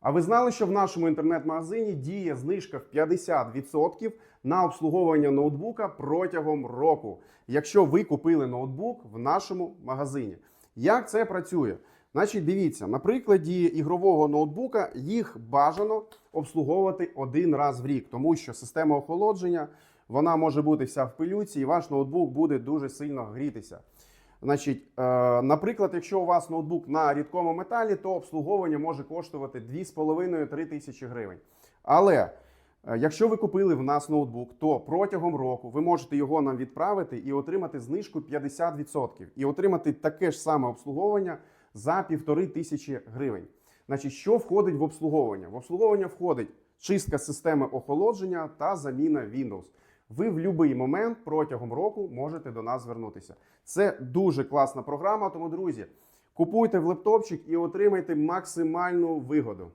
А ви знали, що в нашому інтернет-магазині діє знижка в 50% на обслуговування ноутбука протягом року, якщо ви купили ноутбук в нашому магазині. Як це працює? Значить, дивіться, на прикладі ігрового ноутбука їх бажано обслуговувати один раз в рік, тому що система охолодження вона може бути вся в пилюці, і ваш ноутбук буде дуже сильно грітися. Значить, е, наприклад, якщо у вас ноутбук на рідкому металі, то обслуговування може коштувати 2,5-3 тисячі гривень. Але е, якщо ви купили в нас ноутбук, то протягом року ви можете його нам відправити і отримати знижку 50%. І отримати таке ж саме обслуговування за півтори тисячі гривень. Значить, що входить в обслуговування? В обслуговування входить чистка системи охолодження та заміна Windows. Ви в будь-який момент протягом року можете до нас звернутися. Це дуже класна програма. Тому, друзі, купуйте в лептопчик і отримайте максимальну вигоду.